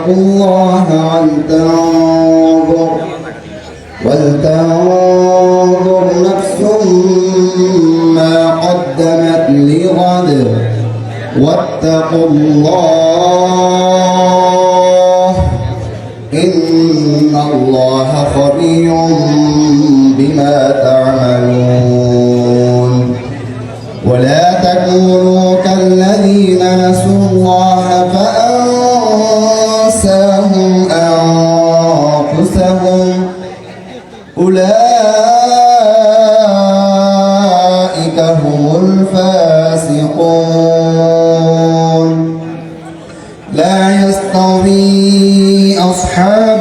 آمنوا اتقوا الله ولتنظر ولتنظر نفس ما قدمت لغد. واتقوا الله. إن الله خبير بما تعملون. ولا تكونوا كالذين نسوا الله فأنساهم أصحاب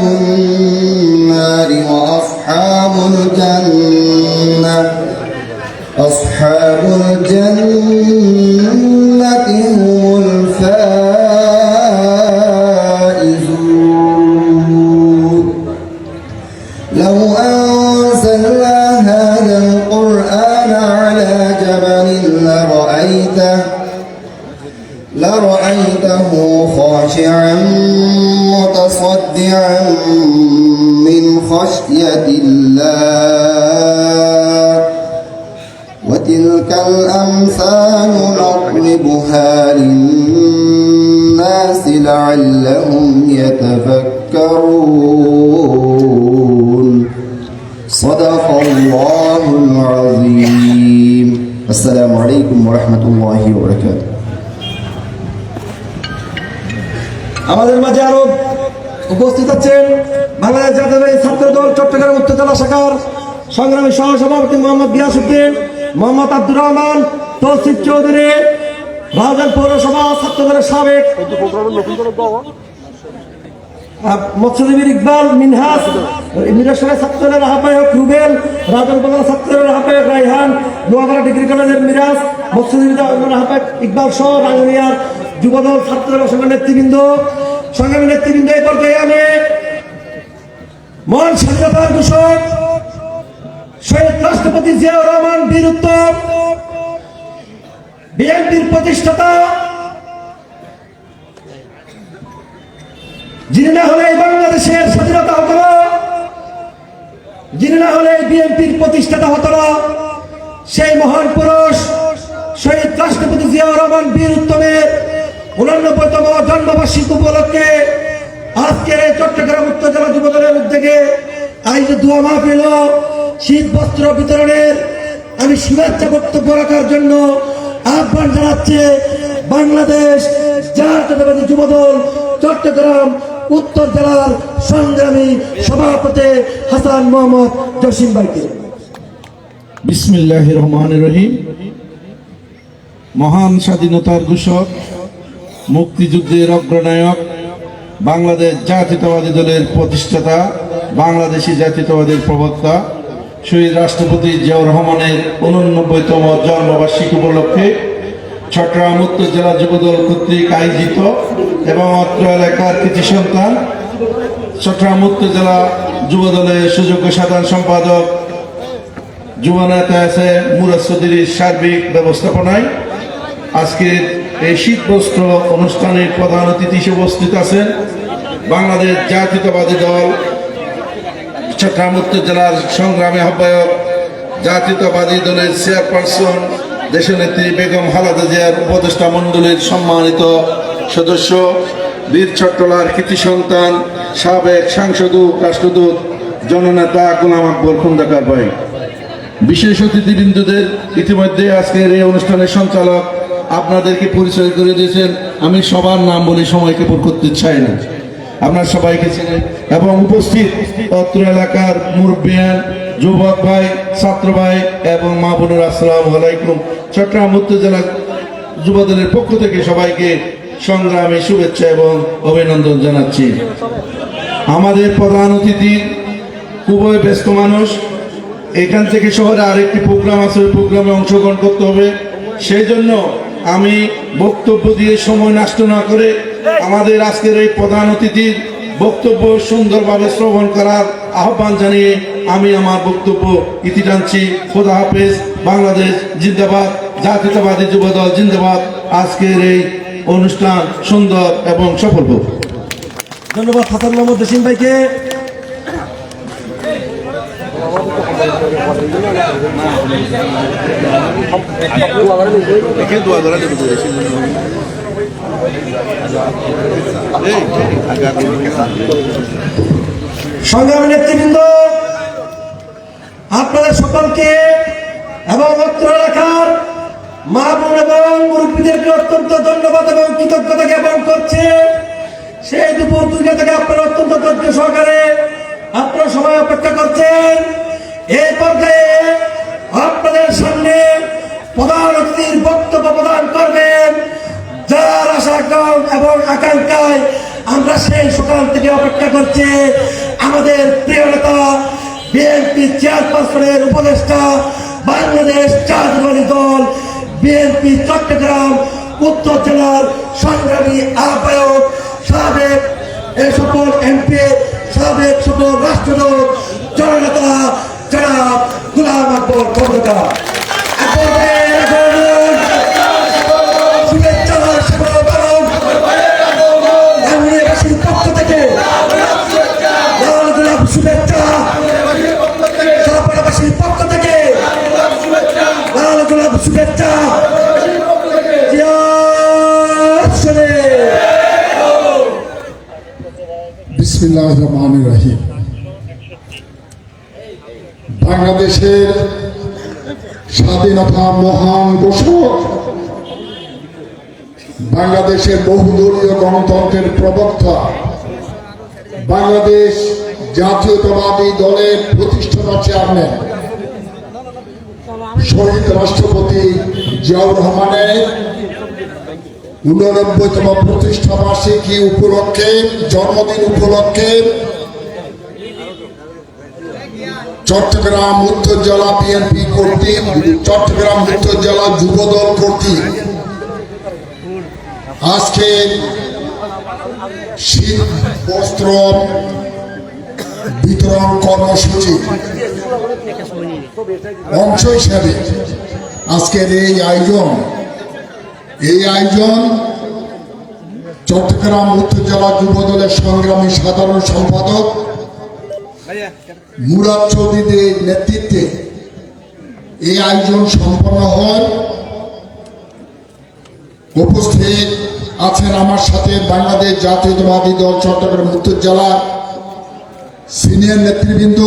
الأمثال نضربها للناس لعلهم يتفكرون صدق الله العظيم السلام عليكم ورحمة الله وبركاته আমাদের মাঝে আরো উপস্থিত আছেন বাংলাদেশ জাতীয় ছাত্র দল চট্টগ্রাম উত্তর জেলা শাখার সংগ্রামী সহসভাপতি মোহাম্মদ গিয়াসুদ্দিন মোহাম্মদ আব্দুর রহমান, তৌসিফ চৌধুরী রাজধানী পৌরসভা ছাত্র দলের সাবেক মৎস্যজীবীর ইকবাল, মিনহাস মিরাসরের ছাত্র দলের আহ্বায়ক রুবেল রাজন বাংলা ছাত্র আহ্বায়ক রাইহান নোয়াপাড়া ডিগ্রি কলেজের মিরাজ, মৎস্যজীবী দলের আহ্বায়ক ইকবাল সহ রাঙ্গুনিয়ার যুবদল ছাত্র দলের সঙ্গে নেতৃবৃন্দ। সংগ্রামী নেতৃবৃন্দ, এই পর্যায়ে আমি মহান স্বাধীনতার ঘোষক শহীদ রাষ্ট্রপতি জিয়াউর রহমান বীর উত্তম, বিএনপির প্রতিষ্ঠাতা, যিনি না হলে বাংলাদেশের স্বাধীনতা হতো না, যিনি না হলে বিএনপির প্রতিষ্ঠাতা হতো না, সেই মহান পুরুষ শহীদ রাষ্ট্রপতি জিয়াউর রহমান বীর উত্তমের উনানব্বইতম জন্মবার্ষিকী উপলক্ষে আজকের এই চট্টগ্রাম উত্তর জেলা যুবদলের উদ্যোগে আয়োজিত দোয়া মাহফিল শীত বস্ত্র বিতরণের আমি শুভেচ্ছা বক্তব্য রাখার জন্য আহ্বান জানাচ্ছে বাংলাদেশ জাতীয়তাবাদী যুবদল, চট্টগ্রাম, উত্তর জেলার সংগ্রামী সভাপতি হাসান মোহাম্মদ জসিম ভাইকে। বিসমিল্লাহ রহমান রহিম। মহান স্বাধীনতার ঘোষক, মুক্তিযুদ্ধের অগ্রনায়ক, বাংলাদেশ জাতীয়তাবাদী দলের প্রতিষ্ঠাতা, বাংলাদেশি জাতীয়তাবাদের প্রবক্তা শহীদ রাষ্ট্রপতি জিয়াউর রহমানের উননব্বইতম জন্মবার্ষিকী উপলক্ষে চট্টগ্রাম উত্তর জেলা যুবদল কর্তৃক আয়োজিত এবং অত্র এলাকার কৃতি সন্তান চট্টগ্রাম উত্তর জেলা যুবদলের সুযোগ্য সাধারণ সম্পাদক যুবনেতা আছে চৌধুরীর সার্বিক ব্যবস্থাপনায় আজকের এই শীত বস্ত্র অনুষ্ঠানের প্রধান অতিথি হিসেবে উপস্থিত আছেন বাংলাদেশ জাতীয়তাবাদী দল চট্টগ্রাম উত্তর জেলার সংগ্রামী আহ্বায়ক, জাতীয়তাবাদী দলের চেয়ারপারসন, দেশনেত্রী বেগম খালেদা জিয়ার উপদেষ্টা মণ্ডলীর সম্মানিত সদস্য, বীর চট্টলার কৃতি সন্তান, সাবেক সাংসদূত, রাষ্ট্রদূত, জননেতা গোলাম আকবর খন্দকার ভাই। বিশেষ অতিথিবৃন্দুদের ইতিমধ্যে আজকের এই অনুষ্ঠানের সঞ্চালক আপনাদেরকে পরিচয় করে দিয়েছেন। আমি সবার নাম বলে সময়কে পুর করতে চাই না। আপনার সবাইকে চেনেন এবং উপস্থিত অত্র এলাকার মুরব্বিয়ান, যুবক ভাই, ছাত্র ভাই এবং মা বোনের, আসসালাম আলাইকুম। চট্টগ্রাম উত্তর জেলা যুবদলের পক্ষ থেকে সবাইকে সংগ্রামী শুভেচ্ছা এবং অভিনন্দন জানাচ্ছি। আমাদের প্রধান অতিথি, খুবই ব্যস্ত মানুষ। এখান থেকে শহরে আরেকটি প্রোগ্রাম আছে, ওই প্রোগ্রামে অংশগ্রহণ করতে হবে। সেই জন্য আমি বক্তব্য দিয়ে সময় নষ্ট না করে আমাদের আজকের এই প্রধান অতিথির বক্তব্য সুন্দরভাবে শ্রবণ করার আহ্বান জানিয়ে আমি আমার বক্তব্য ইতি টানছি। খোদা হাফেজ বাংলাদেশ জিন্দাবাদ জাতীয়তাবাদী যুবদল জিন্দাবাদ। আজকের এই অনুষ্ঠান সুন্দর এবং সফল হোক। ধন্যবাদ হাসান মোহাম্মদ জসিম ভাইকে। সংগ্রামী নেতৃবৃন্দ, আপনাদের সকলকে এবং অত্র এলাকার মা বোন এবং মুরব্বীদেরকে অত্যন্ত ধন্যবাদ এবং কৃতজ্ঞতা জ্ঞাপন করছে। সেই দুপুর দুইটা থেকে আপনারা অত্যন্ত ধৈর্য সহকারে আপনারা সময় অপেক্ষা করছেন। এই পর্যায়ে আপনাদের সামনে প্রধান অতিথির বক্তব্য প্রদান করবেন আশা এবং আকাঙ্ক্ষায় আমরা সেই সকাল থেকে অপেক্ষা করছি। আমাদের প্রিয় নেতা, বিএনপি চেয়ারপারসনের উপদেষ্টা, বাংলাদেশ জাতীয়বাদী দল, বিএনপি চট্টগ্রাম উত্তর জেলার সংগ্রামী আহ্বায়ক, সাবেক এ সকল এমপি, সাবেক সকল রাষ্ট্রদূত, জননেতা যারা গুলাম আকবর খন্দকার। বিসমিল্লাহ রহমান রহিম বাংলাদেশের স্বাধীনতা মহান ঘোষক, বাংলাদেশের বহুদলীয় গণতন্ত্রের প্রবক্তা, বাংলাদেশ জাতীয়তাবাদী দলের প্রতিষ্ঠাতা চেয়ারম্যান, শহীদ রাষ্ট্রপতি জিয়াউর রহমানের উননব্বইতম প্রতিষ্ঠা বার্ষিকী উপলক্ষে, জন্মদিন উপলক্ষে চট্টগ্রাম উত্তর জেলা বিএনপি কর্তৃক, চট্টগ্রাম উত্তর জেলা যুবদল কর্তৃক আজকে শীত বস্ত্র বিতরণ কর্মসূচি অংশ হিসাবে আজকের এই আয়োজন এই আয়োজন চট্টগ্রাম উত্তর জেলা যুব দলের সংগ্রামী সাধারণ সম্পাদক মুরাদ চৌধুরীর নেতৃত্বে এই আয়োজন সম্পন্ন হয়। উপস্থিত আছেন আমার সাথে বাংলাদেশ জাতীয়তাবাদী দল চট্টগ্রাম উত্তর জেলা সিনিয়র নেতৃবৃন্দ।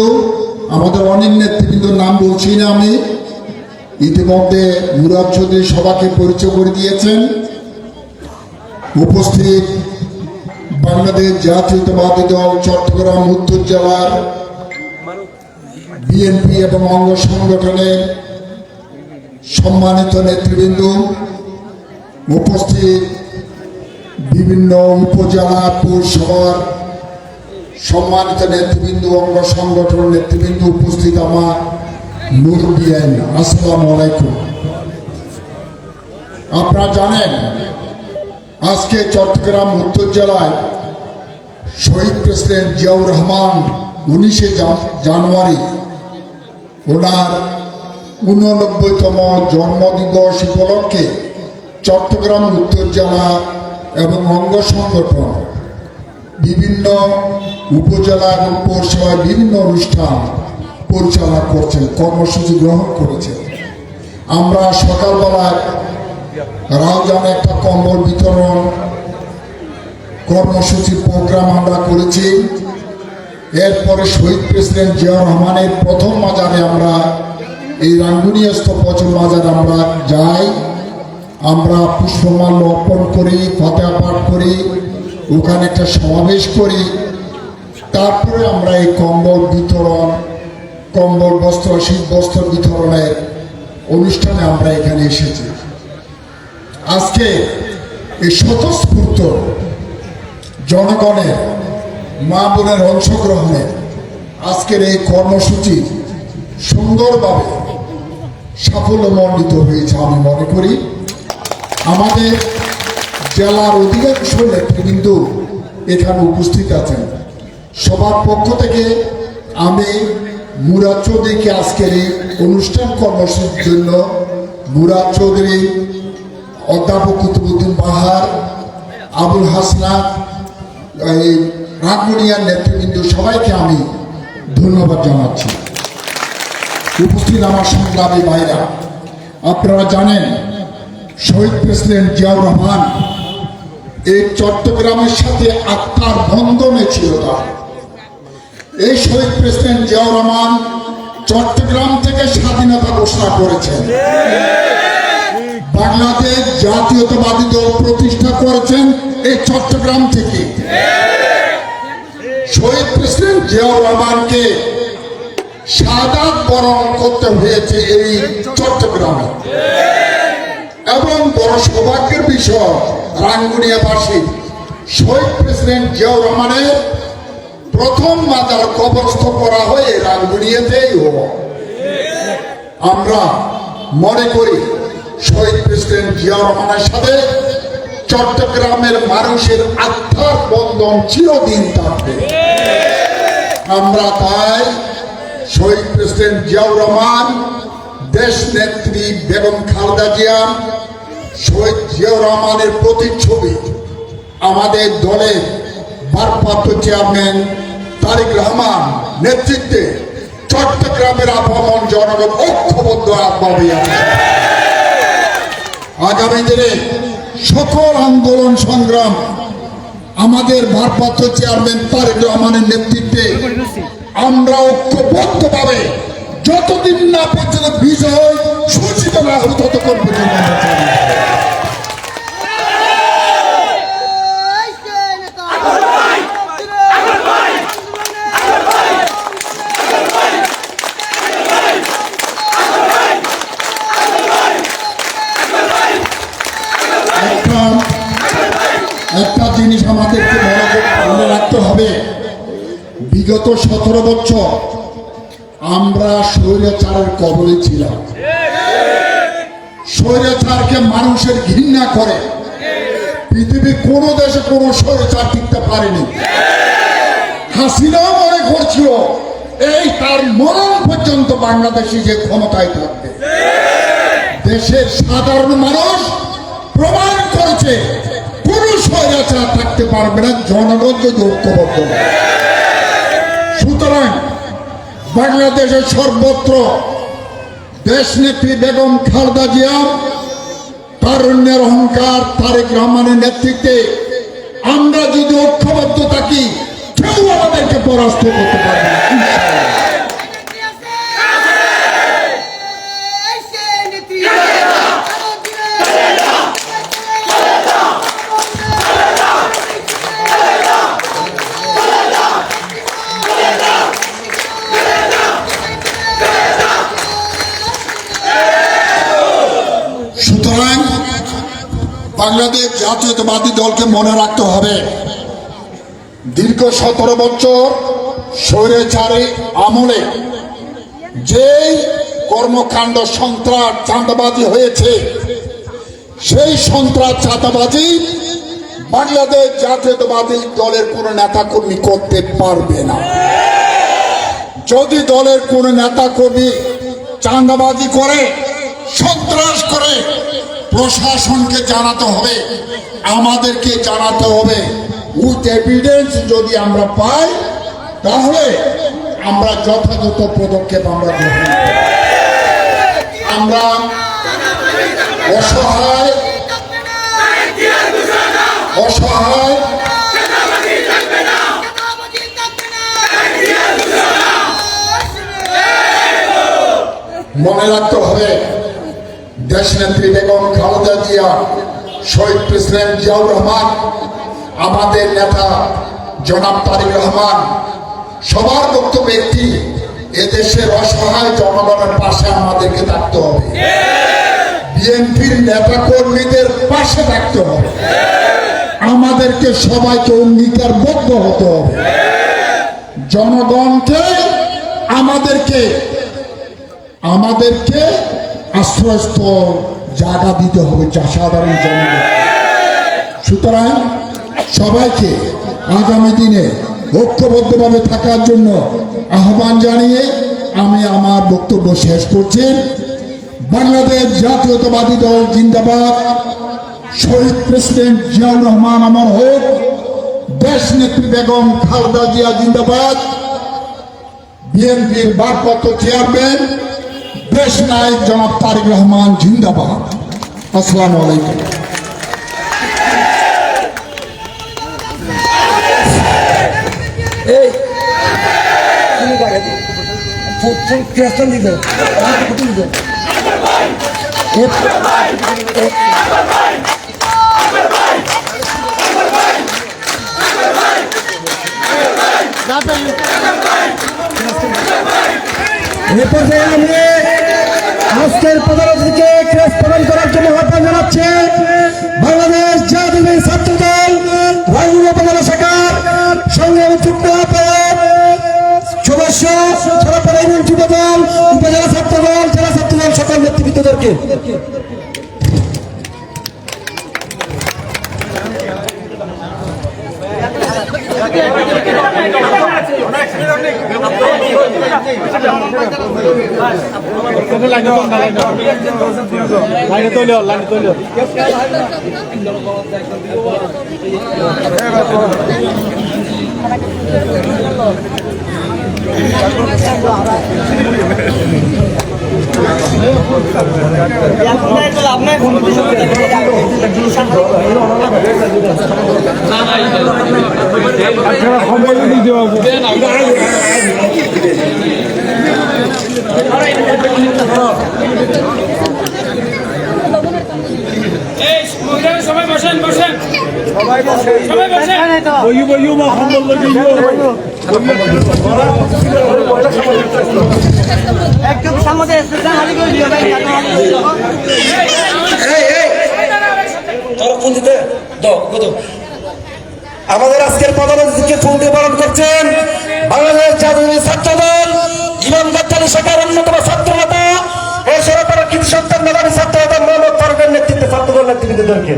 আমাদের অনেক নেতৃবৃন্দর নাম বলছি না আমি। ইতিমধ্যে মুরাদ চৌধুরী সবাকে পরিচয় করে দিয়েছেন। উপস্থিত বাংলাদেশ জাতীয়তাবাদী দল, চট্টগ্রাম, উত্তর জেলার বিএনপি এবং অঙ্গ সংগঠনের সম্মানিত নেতৃবৃন্দ, উপস্থিত বিভিন্ন উপজেলা পৌরসভার সম্মানিত নেতৃবৃন্দ, অঙ্গ সংগঠন নেতৃবৃন্দ উপস্থিত আমার মুরব্বিয়ান আসসালামু আলাইকুম। আপনারা জানেন, আজকে চট্টগ্রাম উত্তর জেলায় শহীদ প্রেসিডেন্ট জিয়াউর রহমান উনিশে জানুয়ারি ওনার উননব্বইতম জন্মদিবস উপলক্ষে চট্টগ্রাম উত্তর জেলা এবং অঙ্গ সংগঠন বিভিন্ন উপজেলা এবং পৌরসভায় বিভিন্ন অনুষ্ঠান পরিচালনা করছেন, কর্মসূচি গ্রহণ করেছেন। আমরা সকালবেলায় রাউজান একটা কম্বল বিতরণ কর্মসূচি প্রোগ্রাম আমরা করেছি। এরপরে শহীদ প্রেসিডেন্ট জিয়াউর রহমানের প্রথম মাজারে আমরা, এই রাঙ্গুনিয়াস্থ পচন মাজারে আমরা যাই। আমরা পুষ্পমাল্য অর্পণ করি, ফতেহা পাঠ করি, ওখানে একটা সমাবেশ করি। তারপরে আমরা এই কম্বল বিতরণ কম্বল, বস্ত্র, শীত বস্ত্র বিতরণের অনুষ্ঠানে আমরা এখানে এসেছি। আজকে এই স্বতঃস্ফূর্ত জনগণের, মা বোনের অংশগ্রহণে আজকের এই কর্মসূচি সুন্দরভাবে সাফল্যমণ্ডিত হয়েছে আমি মনে করি। আমাদের জেলার অধিকাংশ নেতৃবৃন্দ এখানে উপস্থিত আছেন। সবার পক্ষ থেকে আমি মুরাদ চৌধুরীকে আজকের এই অনুষ্ঠান কর্মসূচির জন্য মুরাদ চৌধুরী, অধ্যাপক কুতুবুদ্দিন বাহার, আবুল হাসনাত, এই রাগমুনিয়ার নেতৃবৃন্দ সবাইকে আমি ধন্যবাদ জানাচ্ছি। উপস্থিত আমার সংগ্রামী ভাইরা, আপনারা জানেন শহীদ প্রেসিডেন্ট জিয়াউর রহমান এই চট্টগ্রামের সাথে আত্মার বন্ধনে ছিল তার। এই শহীদ প্রেসিডেন্ট জিয়াউর রহমান চট্টগ্রাম থেকে স্বাধীনতা ঘোষণা করেছেন। বাংলাদেশ জাতীয়তাবাদী দল প্রতিষ্ঠা করেছেন এই চট্টগ্রাম থেকে। শহীদ প্রেসিডেন্ট জিয়াউর রহমানকে সাদাত বরণ করতে হয়েছে এই চট্টগ্রামে। এবং বড় সৌভাগ্যের বিষয় রাঙ্গুনিয়াবাসী, শহীদ প্রেসিডেন্ট জিয়াউর রহমানের প্রথম মাজার কবস্থ করা হয়ে রাঙ্গুনিয়াতেই হব আমরা মনে করি শহীদ প্রেসিডেন্ট জিয়াউর রহমানের সাথে চট্টগ্রামের মানুষের আত্মার বন্ধন চিরদিন থাকবে। আমরা তাই শহীদ প্রেসিডেন্ট জিয়াউর রহমান, দেশ নেত্রী বেগম খালদা জিয়া, শহীদ জিয়াউর রহমানের প্রতিচ্ছবি আমাদের দলের ভারপ্রাপ্ত চেয়ারম্যান তারেক রহমান নেতৃত্বে চট্টগ্রামের আপামন জনগণ ঐক্যবদ্ধ আছে আগামী দিনে সকল আন্দোলন সংগ্রাম আমাদের ভারপ্রাপ্ত চেয়ারম্যান তারেক রহমানের নেতৃত্বে আমরা ঐক্যবদ্ধভাবে যতদিন না পর্যন্ত বিজয়, সূচিত না হবে, ততক্ষণ পর্যন্ত রাখতে হবে। বিগত সতেরো বছর আমরা স্বৈরাচারের কবলে ছিলাম। স্বৈরাচারকে মানুষের ঘৃণা করে। পৃথিবীর কোনো দেশে কোনো স্বৈরাচার টিকতে পারেনি। হাসিনাও মনে করছিল, এই তার মরণ পর্যন্ত বাংলাদেশে যে ক্ষমতায় থাকবে। দেশের সাধারণ মানুষ প্রমাণ করেছে স্বৈরাচার থাকতে পারবে না, জনগণ যদি ঐক্যবদ্ধ সুতরাং বাংলাদেশের সর্বত্র দেশ নেত্রী বেগম খালেদা জিয়া, তারুণ্যের অহংকার তারেক রহমানের নেতৃত্বে আমরা যদি ঐক্যবদ্ধ থাকি, কেউ আমাদেরকে পরাস্ত করতে পারবে না ইনশাআল্লাহ। সুতরাং বাংলাদেশ জাতীয়তাবাদী দলকে মনে রাখতে হবে। দীর্ঘ সতেরো বছর স্বৈরাচারী আমলে যেই কর্মকাণ্ড সন্ত্রাস, চাঁদাবাজি হয়েছে, সেই সন্ত্রাস, চাঁদাবাজি বাংলাদেশ জাতীয়তাবাদী দলের কোন নেতাকর্মী করতে পারবে না। যদি দলের কোন নেতাকর্মী চাঁদাবাজি করে, সন্ত্রাস করে প্রশাসনকে জানাতে হবে, আমাদেরকে জানাতে হবে। উইথ এভিডেন্স যদি আমরা পাই, তাহলে আমরা যথাযথ পদক্ষেপ আমরা গ্রহণ আমরা অসহায় অসহায়, মনে রাখতে হবে দেশ নেত্রী বেগম খালেদা জিয়া, শহীদ প্রেসিডেন্ট জিয়াউর রহমান, আমাদের নেতা জনাব তারিক রহমান, সবার বক্তব্য একটি, এদেশের অসহায় জনগণের পাশে আমাদেরকে থাকতে হবে। বিএনপির নেতা কর্মীদের পাশে থাকতে হবে। আমাদেরকে সবাইকে অঙ্গীকারবদ্ধ হতে হবে। জনগণকে আমাদেরকে আমাদেরকে আশ্রয়স্থল জায়গা দিতে হবে যা সাধারণ জনগণ সুতরাং সবাইকে আগামী দিনে ঐক্যবদ্ধভাবে থাকার জন্য আহ্বান জানিয়ে আমি আমার বক্তব্য শেষ করছি। বাংলাদেশ জাতীয়তাবাদী দল জিন্দাবাদ। শহীদ প্রেসিডেন্ট জিয়াউর রহমান আমার হোক। দেশ নেত্রী বেগম খালেদা জিয়া জিন্দাবাদ। বিএনপির ভারপ্রাপ্ত চেয়ারম্যান দেশ নায়ক জনাব তারেক রহমান জিন্দাবাদ আসসালামু আলাইকুম এই তুমি কাকে ফুল ফুল ক্রিস্টান দিবে ফুল দিবে এ পর্যায়ে আমি আজকের প্রধান অতিথিকে ক্রেস প্রদান করার জন্য আহ্বান জানাচ্ছে বাংলাদেশ জাতীয় ছাত্র দল রাঙ্গুল উপজেলা শাখার যুক্ত আহ্বায়ক সদস্য সরাপাড়া ইউনিয়ন যুব দল উপজেলা ছাত্র দল জেলা ছাত্র দল সকল নেতৃবৃন্দদেরকে। লাইনে তৈল লাইনে তৈল আপনার না এই মহিলারা সবাই বসেন বসেন। সবাই বসেন। একদম সামনে এসে হালি করে দিও ভাই তোরা ফোন দিতে দাও। কত? আমাদের আজকের প্রধান অতিথিকে ফুল দিয়ে পালন করছেন বাংলাদেশ জাতীয় ছাত্র দল ইমাম গাদ্দারি শাখার অন্যতম ছাত্র নেতা এই সরকারের কৃতি সন্তান মেধাবী ছাত্র নেতা মোহাম্মদ ফারুকের নেতৃত্বে ছাত্র দল নেতৃবৃন্দদেরকে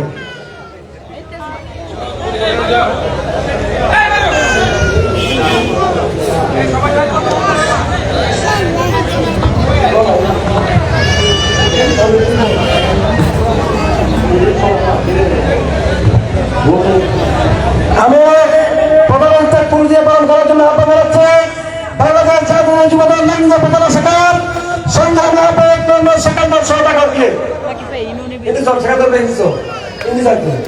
আমি প্রধানমন্ত্রীর ফুল দিয়ে পালন করার জন্য আহ্বান জানাচ্ছি বাংলাদেশ জাতীয় যুব দল নাঙ্গা উপজেলা শাখার সংগ্রামী আহ্বায়ক নর্মাল সেকেন্ডার সহযোগীকে ini soal saya tuh benzo ini satu আমি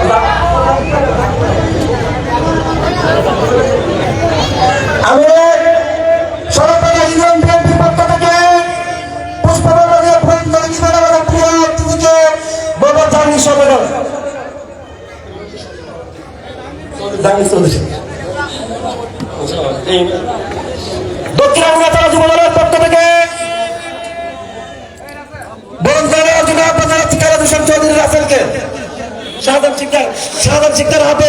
সরকারি ইউনিয়ন বিএনপির পক্ষ থেকে পুষ্পবাজার ফরিদগঞ্জ জীবনাবাজার প্রিয় অতিথিকে বাবা জানি সবেদন চৌধুরী দক্ষিণ আফ্রিকা যুবদলের পক্ষ থেকে রাসেলকে। শাহাদাম শিকদার শাহাদাম শিকদার হাতে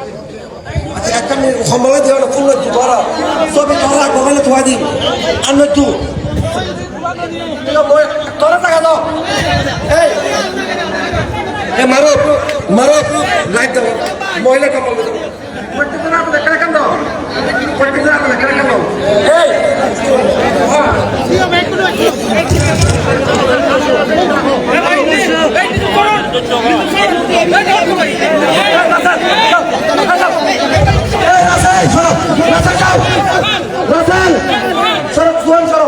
একটা মিনিট সম্ভব দিয়ে ফুল ধরা সবই ধরা মোবাইলে থোয়া দিন। আর নয়তো তোরা টাকা দাও। এই। মারো মারো। লাইট দাও। মহিলা কাপড় দাও পড়তে না আপনি কেন কেন দাও পড়তে না আপনি কেন কেন দাও এই এই রাসেল সরো রাসেল যাও রাসেল সরো ফোন সরো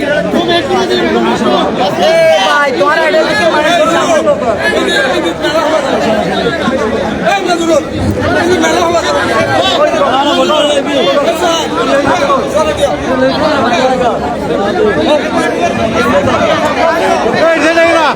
Hey, Zinina!